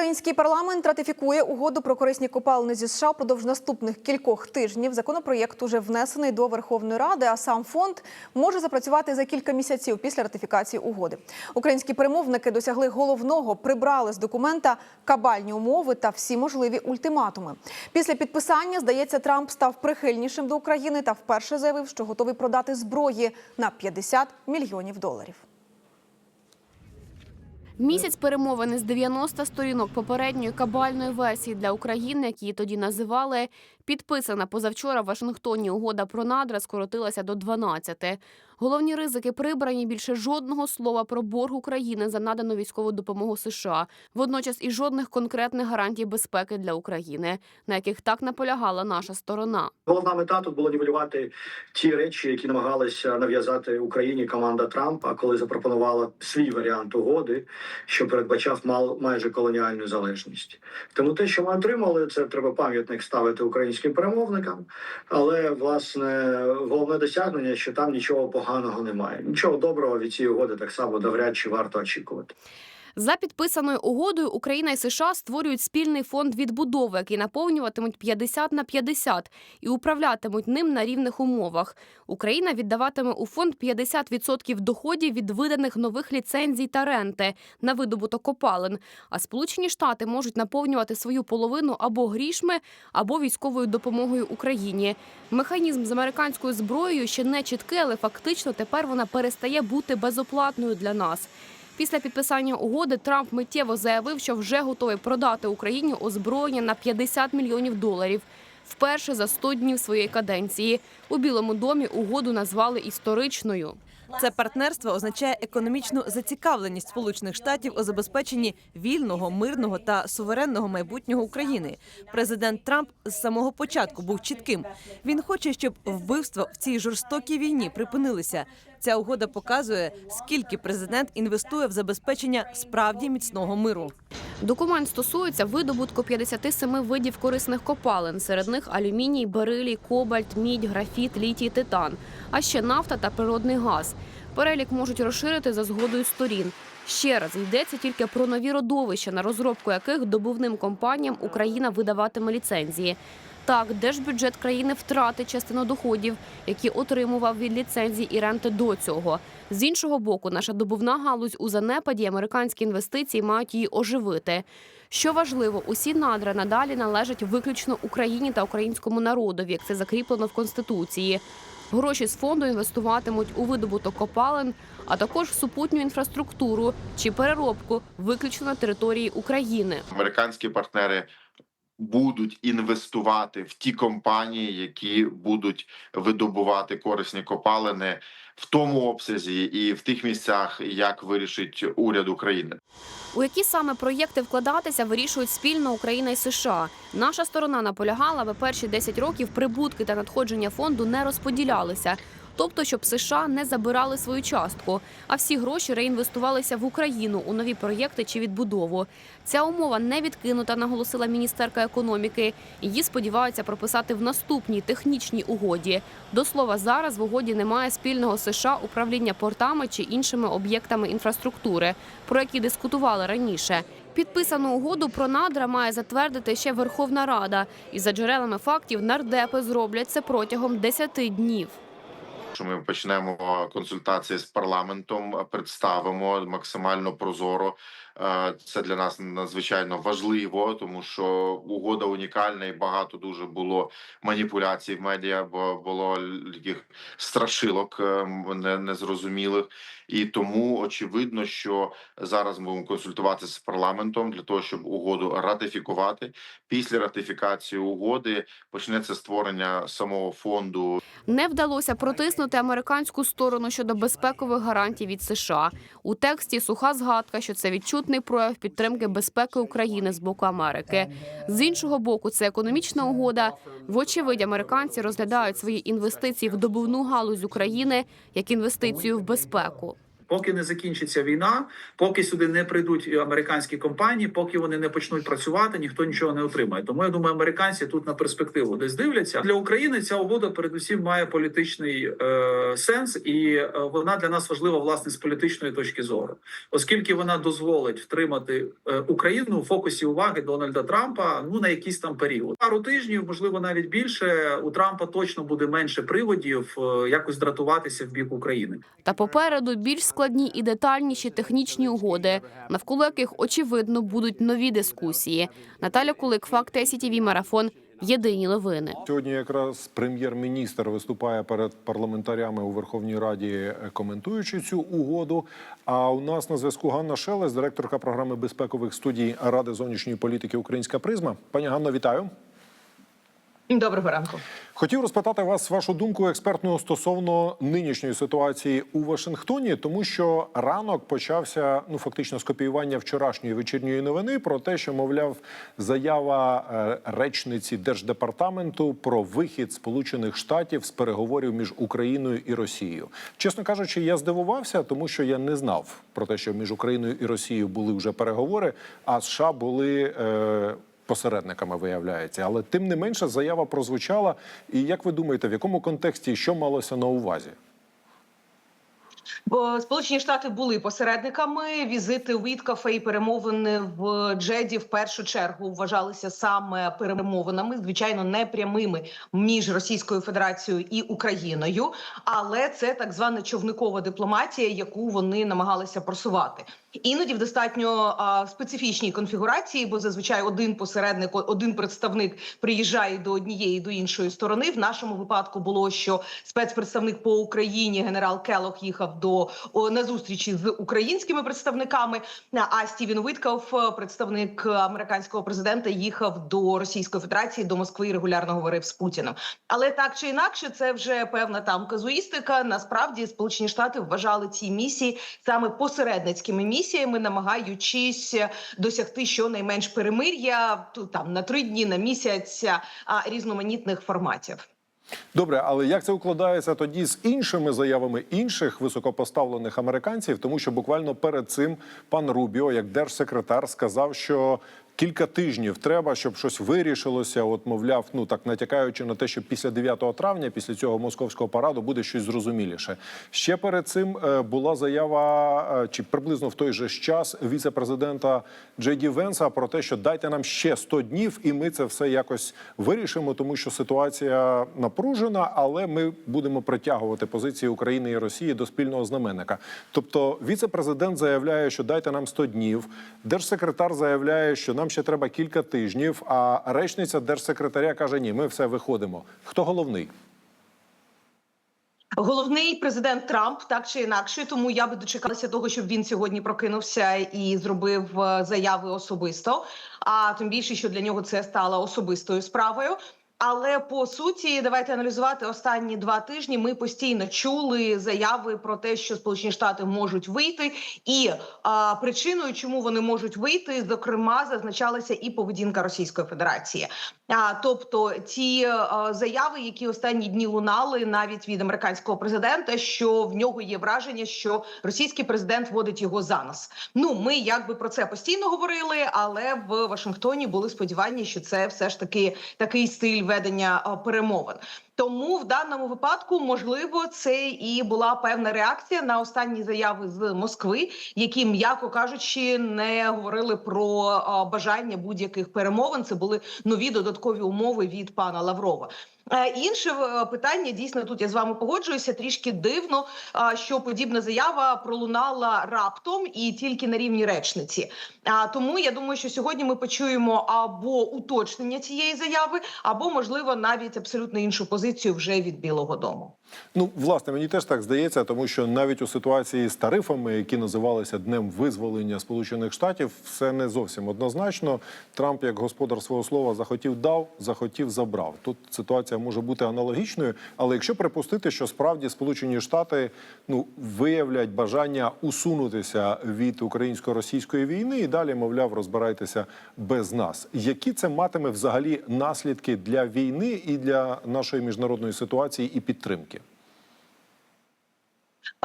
Український парламент ратифікує угоду про корисні копалини зі США впродовж наступних кількох тижнів. Законопроєкт уже внесений до Верховної Ради, а сам фонд може запрацювати за кілька місяців після ратифікації угоди. Українські перемовники досягли головного, прибрали з документа кабальні умови та всі можливі ультиматуми. Після підписання, здається, Трамп став прихильнішим до України та вперше заявив, що готовий продати зброї на 50 мільйонів доларів. Місяць перемовини з 90 сторінок попередньої кабальної версії для України, які її тоді називали, підписана позавчора в Вашингтоні угода про надра скоротилася до 12. Головні ризики прибрані більше жодного слова про борг України за надану військову допомогу США. Водночас і жодних конкретних гарантій безпеки для України, на яких так наполягала наша сторона. Головна мета тут було нівелювати ті речі, які намагалися нав'язати Україні команда Трампа, коли запропонувала свій варіант угоди, що передбачав мал майже колоніальну залежність. Тому те, що ми отримали, це треба пам'ятник ставити українським перемовникам. Але власне головне досягнення, що там нічого поганого немає. Нічого доброго від цієї угоди так само навряд чи варто очікувати. За підписаною угодою Україна і США створюють спільний фонд відбудови, який наповнюватимуть 50 на 50 і управлятимуть ним на рівних умовах. Україна віддаватиме у фонд 50% доходів від виданих нових ліцензій та ренти на видобуток копалин. А Сполучені Штати можуть наповнювати свою половину або грішми, або військовою допомогою Україні. Механізм з американською зброєю ще не чіткий, але фактично тепер вона перестає бути безоплатною для нас. Після підписання угоди Трамп миттєво заявив, що вже готовий продати Україні озброєння на 50 мільйонів доларів. Вперше за 100 днів своєї каденції у Білому домі угоду назвали історичною. Це партнерство означає економічну зацікавленість Сполучених Штатів у забезпеченні вільного, мирного та суверенного майбутнього України. Президент Трамп з самого початку був чітким. Він хоче, щоб вбивства в цій жорстокій війні припинилися. Ця угода показує, скільки президент інвестує в забезпечення справді міцного миру. Документ стосується видобутку 57 видів корисних копалин. Серед них алюміній, берилій, кобальт, мідь, графіт, літій, титан, а ще нафта та природний газ. Перелік можуть розширити за згодою сторін. Ще раз йдеться тільки про нові родовища, на розробку яких добувним компаніям Україна видаватиме ліцензії. Так, держбюджет країни втратить частину доходів, які отримував від ліцензій і ренти до цього. З іншого боку, наша добувна галузь у занепаді, американські інвестиції мають її оживити. Що важливо, усі надра надалі належать виключно Україні та українському народові, як це закріплено в конституції. Гроші з фонду інвестуватимуть у видобуток копалин, а також в супутню інфраструктуру чи переробку виключно на території України. американські партнери будуть інвестувати в ті компанії, які будуть видобувати корисні копалини в тому обсязі і в тих місцях, як вирішить уряд України. У які саме проєкти вкладатися вирішують спільно Україна і США. Наша сторона наполягала, аби перші 10 років прибутки та надходження фонду не розподілялися. Тобто, щоб США не забирали свою частку, а всі гроші реінвестувалися в Україну у нові проєкти чи відбудову. Ця умова не відкинута, наголосила міністерка економіки. Її сподіваються прописати в наступній технічній угоді. До слова, зараз в угоді немає спільного США управління портами чи іншими об'єктами інфраструктури, про які дискутували раніше. Підписану угоду про надра має затвердити ще Верховна Рада. І за джерелами фактів нардепи зроблять це протягом 10 днів. Що ми почнемо консультації з парламентом, представимо максимально прозоро. Е, Це для нас надзвичайно важливо, тому що угода унікальна і багато дуже було маніпуляцій в медіа, бо було таких страшилок е, не- незрозумілих. І тому очевидно, що зараз ми будемо консультуватися з парламентом для того, щоб угоду ратифікувати. Після ратифікації угоди почнеться створення самого фонду Не вдалося протиснути американську сторону щодо безпекових гарантій від США. У тексті суха згадка, що це відчутний прояв підтримки безпеки України з боку Америки. З іншого боку, це економічна угода. Вочевидь, американці розглядають свої інвестиції в добувну галузь України як інвестицію в безпеку. Поки не закінчиться війна, поки сюди не прийдуть американські компанії, поки вони не почнуть працювати, ніхто нічого не отримає. Тому я думаю, американці тут на перспективу десь дивляться для України. Ця угода передусім має політичний е, сенс, і е, вона для нас важлива власне з політичної точки зору, оскільки вона дозволить втримати е, Україну у фокусі уваги Дональда Трампа ну на якийсь там період. Пару тижнів, можливо, навіть більше. У Трампа точно буде менше приводів е, якось дратуватися в бік України. Та попереду більш складні і детальніші технічні угоди, навколо яких очевидно будуть нові дискусії. Наталя Кулик, Факти СІТІВІ Марафон. Єдині новини. Сьогодні якраз прем'єр-міністр виступає перед парламентарями у Верховній Раді, коментуючи цю угоду. А у нас на зв'язку Ганна Шелест, директорка програми безпекових студій Ради зовнішньої політики Українська призма. Пані Ганно, вітаю. Доброго ранку. Хотів розпитати вас вашу думку експертну стосовно нинішньої ситуації у Вашингтоні, тому що ранок почався ну фактично з копіювання вчорашньої вечірньої новини про те, що мовляв заява е, речниці держдепартаменту про вихід Сполучених Штатів з переговорів між Україною і Росією. Чесно кажучи, я здивувався, тому що я не знав про те, що між Україною і Росією були вже переговори, а США були. Е, посередниками виявляється, але тим не менше заява прозвучала. І як ви думаєте, в якому контексті що малося на увазі? Сполучені Штати були посередниками. Візити Віткафа і перемовини в Джеді в першу чергу вважалися саме перемовинами, звичайно, не прямими між Російською Федерацією і Україною, але це так звана човникова дипломатія, яку вони намагалися просувати. Іноді в достатньо а, специфічній конфігурації, бо зазвичай один посередник, один представник приїжджає до однієї до іншої сторони. В нашому випадку було, що спецпредставник по Україні генерал Келох їхав до на зустрічі з українськими представниками. А Стівен Витков, представник американського президента, їхав до Російської Федерації до Москви і регулярно говорив з Путіним. Але так чи інакше, це вже певна там казуїстика. Насправді, Сполучені Штати вважали ці місії саме посередницькими місіями, намагаючись досягти щонайменш перемир'я там на три дні, на місяць різноманітних форматів. Добре, але як це укладається тоді з іншими заявами інших високопоставлених американців? Тому що буквально перед цим пан Рубіо, як держсекретар, сказав, що кілька тижнів треба, щоб щось вирішилося. От, мовляв, ну так натякаючи на те, що після 9 травня, після цього московського параду, буде щось зрозуміліше. Ще перед цим е, була заява, е, чи приблизно в той же час віце-президента Джейді Венса про те, що дайте нам ще 100 днів, і ми це все якось вирішимо, тому що ситуація напружена, але ми будемо притягувати позиції України і Росії до спільного знаменника. Тобто, віце-президент заявляє, що дайте нам 100 днів. Держсекретар заявляє, що нам ще треба кілька тижнів. А речниця держсекретаря каже: Ні, ми все виходимо. Хто головний? Головний президент Трамп так чи інакше, тому я би дочекалася того, щоб він сьогодні прокинувся і зробив е, заяви особисто. А тим більше, що для нього це стало особистою справою. Але по суті, давайте аналізувати останні два тижні. Ми постійно чули заяви про те, що Сполучені Штати можуть вийти, і а, причиною, чому вони можуть вийти, зокрема, зазначалася і поведінка Російської Федерації. Тобто ті заяви, які останні дні лунали, навіть від американського президента, що в нього є враження, що російський президент водить його за нас. Ну ми якби про це постійно говорили, але в Вашингтоні були сподівання, що це все ж таки такий стиль ведення перемовин. Тому в даному випадку можливо це і була певна реакція на останні заяви з Москви, які, м'яко кажучи, не говорили про бажання будь-яких перемовин. Це були нові додаткові умови від пана Лаврова. Е, Інше е, питання дійсно тут я з вами погоджуюся. Трішки дивно, що подібна заява пролунала раптом і тільки на рівні речниці. Тому я думаю, що сьогодні ми почуємо або уточнення цієї заяви, або можливо навіть абсолютно іншу позицію вже від Білого Дому. Ну, власне, мені теж так здається, тому що навіть у ситуації з тарифами, які називалися днем визволення Сполучених Штатів, все не зовсім однозначно. Трамп, як господар свого слова, захотів дав, захотів забрав. Тут ситуація може бути аналогічною, але якщо припустити, що справді Сполучені Штати ну виявлять бажання усунутися від українсько-російської війни і далі, мовляв, розбирайтеся без нас. Які це матиме взагалі наслідки для війни і для нашої міжнародної ситуації і підтримки?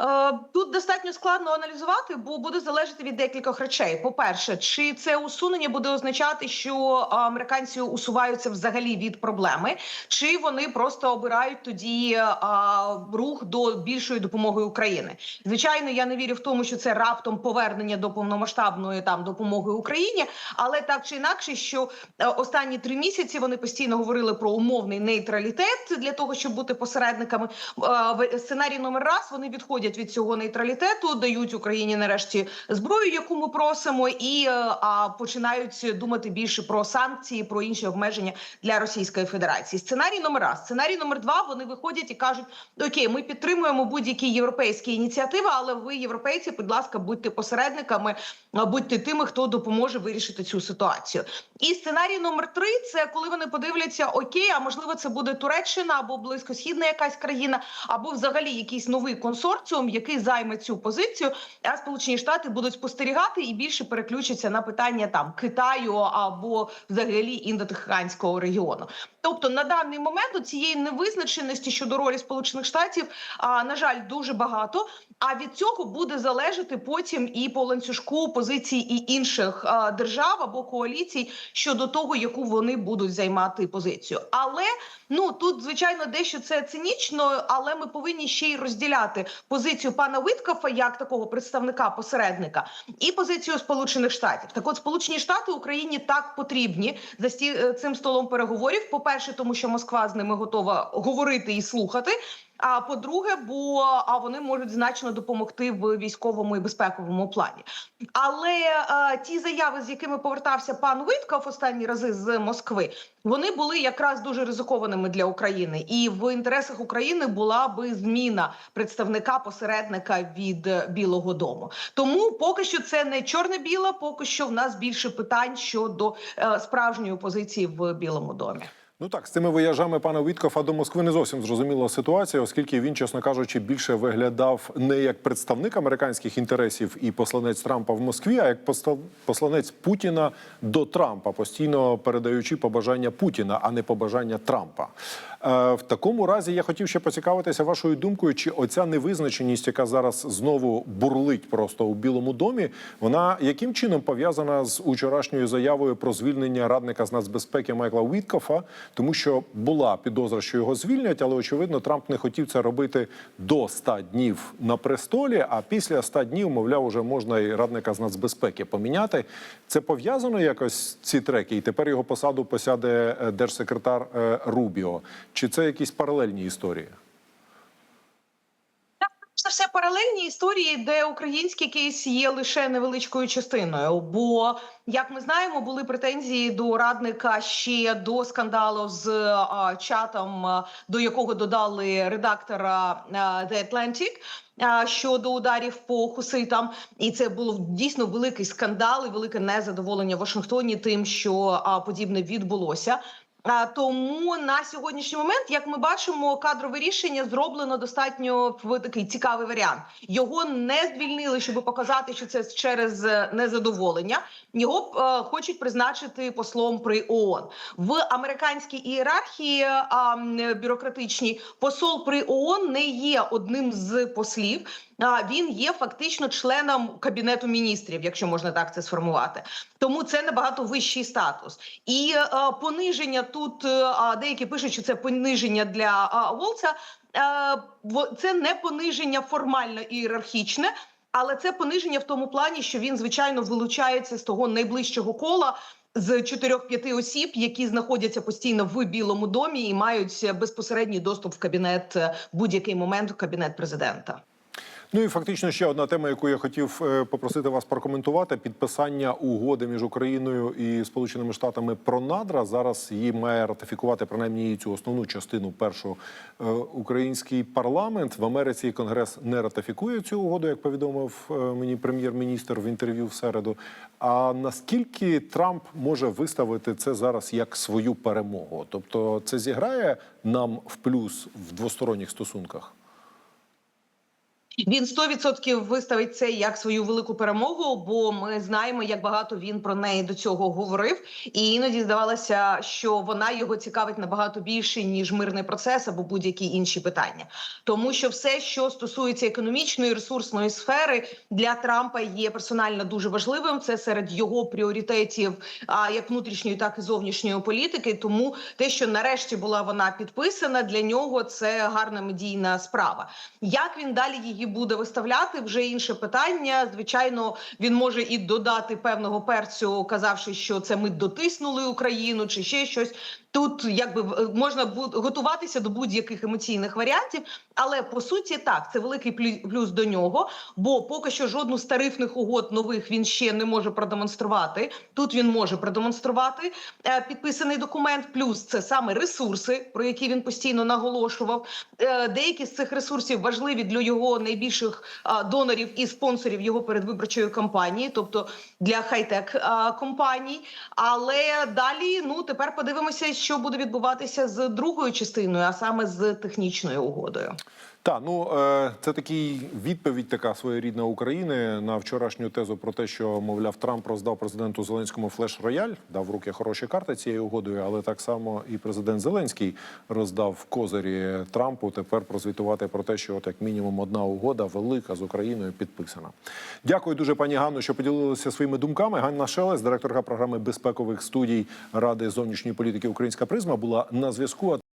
Е, Тут достатньо складно аналізувати, бо буде залежати від декількох речей. По-перше, чи це усунення буде означати, що американці усуваються взагалі від проблеми, чи вони просто обирають тоді рух до більшої допомоги України? Звичайно, я не вірю в тому, що це раптом повернення до повномасштабної там допомоги Україні, але так чи інакше, що е, останні три місяці вони постійно говорили про умовний нейтралітет для того, щоб бути посередниками. Е, в- Сценарій номер раз вони відходять від цього нейтралітету, дають Україні нарешті зброю, яку ми просимо, і е, а починають думати більше про санкції, про інші обмеження для Російської Федерації. Сценарій номер раз. Сценарій номер два. Вони виходять і кажуть: Окей, ми підтримуємо будь-які європейські ініціативи, але ви, європейці, будь ласка, будьте посередниками, будьте тими, хто допоможе вирішити цю ситуацію. І сценарій номер три це коли вони подивляться, окей, а можливо, це буде Туреччина або близькосхідна якась країна, або взагалі якийсь новий консорціум, який займе цю позицію. А Сполучені Штати будуть спостерігати і більше переключаться на питання там Китаю або взагалі індотиханського регіону. Тобто на даний момент у цієї невизначеності щодо ролі Сполучених Штатів, а на жаль, дуже багато. А від цього буде залежати потім і по ланцюжку позицій і інших держав або коаліцій щодо того, яку вони будуть займати позицію. Але ну тут звичайно дещо це цинічно, але ми повинні ще й розділяти позицію пана Виткафа як такого представника посередника і позицію Сполучених Штатів. Так, от Сполучені Штати Україні так потрібні за е, цим столом переговорів. По перше, тому що Москва з ними готова говорити і слухати. А по-друге, бо а вони можуть значно допомогти в військовому і безпековому плані. Але е, ті заяви, з якими повертався пан Витков останні рази з Москви, вони були якраз дуже ризикованими для України, і в інтересах України була би зміна представника посередника від Білого Дому. Тому поки що це не чорне-біле, поки що в нас більше питань щодо е, справжньої позиції в Білому домі. Ну так, з цими вояжами пана Віткофа до Москви не зовсім зрозуміла ситуація, оскільки він, чесно кажучи, більше виглядав не як представник американських інтересів і посланець Трампа в Москві, а як посланець Путіна до Трампа, постійно передаючи побажання Путіна, а не побажання Трампа. Е, в такому разі я хотів ще поцікавитися вашою думкою, чи оця невизначеність, яка зараз знову бурлить просто у Білому домі, вона яким чином пов'язана з учорашньою заявою про звільнення радника з нацбезпеки Майкла Уіткофа, тому що була підозра, що його звільнять, але очевидно Трамп не хотів це робити до 100 днів на престолі. А після 100 днів, мовляв, уже можна і радника з нацбезпеки поміняти. Це пов'язано якось ці треки, і тепер його посаду посяде е, держсекретар е, Рубіо. Чи це якісь паралельні історії? Це все паралельні історії, де український кейс є лише невеличкою частиною. Бо, як ми знаємо, були претензії до радника ще до скандалу з а, чатом, а, до якого додали редактора а, The Atlantic. Щодо ударів по хуситам, і це було дійсно великий скандал і велике незадоволення в Вашингтоні тим, що подібне відбулося. А, Тому на сьогоднішній момент, як ми бачимо, кадрове рішення зроблено достатньо в такий цікавий варіант. Його не звільнили, щоб показати, що це через е, незадоволення. Його е, хочуть призначити послом при ООН. в американській ієрархії м, бюрократичній. Посол при ООН не є одним з послів. Він є фактично членом кабінету міністрів, якщо можна так це сформувати. Тому це набагато вищий статус. І е, пониження тут е, деякі пишуть, що це пониження для Волца. Е, во- це не пониження формально ієрархічне. Але це пониження в тому плані, що він звичайно вилучається з того найближчого кола з 4-5 осіб, які знаходяться постійно в Білому домі і мають безпосередній доступ в кабінет будь-який момент в кабінет президента. Ну і фактично ще одна тема, яку я хотів е, попросити вас прокоментувати: підписання угоди між Україною і Сполученими Штатами про надра. Зараз її має ратифікувати принаймні цю основну частину першу е, український парламент. В Америці Конгрес не ратифікує цю угоду, як повідомив е, мені прем'єр-міністр в інтерв'ю в середу. А наскільки Трамп може виставити це зараз як свою перемогу? Тобто, це зіграє нам в плюс в двосторонніх стосунках? Він 100% виставить це як свою велику перемогу, бо ми знаємо, як багато він про неї до цього говорив, і іноді здавалося, що вона його цікавить набагато більше ніж мирний процес або будь-які інші питання. Тому що все, що стосується економічної ресурсної сфери, для Трампа є персонально дуже важливим. Це серед його пріоритетів, а як внутрішньої, так і зовнішньої політики. Тому те, що нарешті була вона підписана, для нього це гарна медійна справа. Як він далі її буде виставляти, вже інше питання. Звичайно, він може і додати певного перцю, казавши, що це ми дотиснули Україну чи ще щось. Тут якби можна готуватися до будь-яких емоційних варіантів, але по суті так це великий плю- плюс до нього. Бо поки що жодну з тарифних угод нових він ще не може продемонструвати. Тут він може продемонструвати е, підписаний документ. Плюс це саме ресурси, про які він постійно наголошував. Е, деякі з цих ресурсів важливі для його найбільших донорів і спонсорів його передвиборчої кампанії, тобто для хай-тек компаній. Але далі ну тепер подивимося, що буде відбуватися з другою частиною, а саме з технічною угодою. Так, ну е, це такий відповідь, така своєрідна України на вчорашню тезу про те, що мовляв Трамп роздав президенту Зеленському флеш-рояль, дав в руки хороші карти цією угодою, але так само і президент Зеленський роздав козирі Трампу. Тепер прозвітувати про те, що от як мінімум одна угода велика з Україною підписана. Дякую дуже, пані Ганно, що поділилися своїми думками. Ганна Шелест, директорка програми безпекових студій Ради зовнішньої політики Українська призма, була на зв'язку.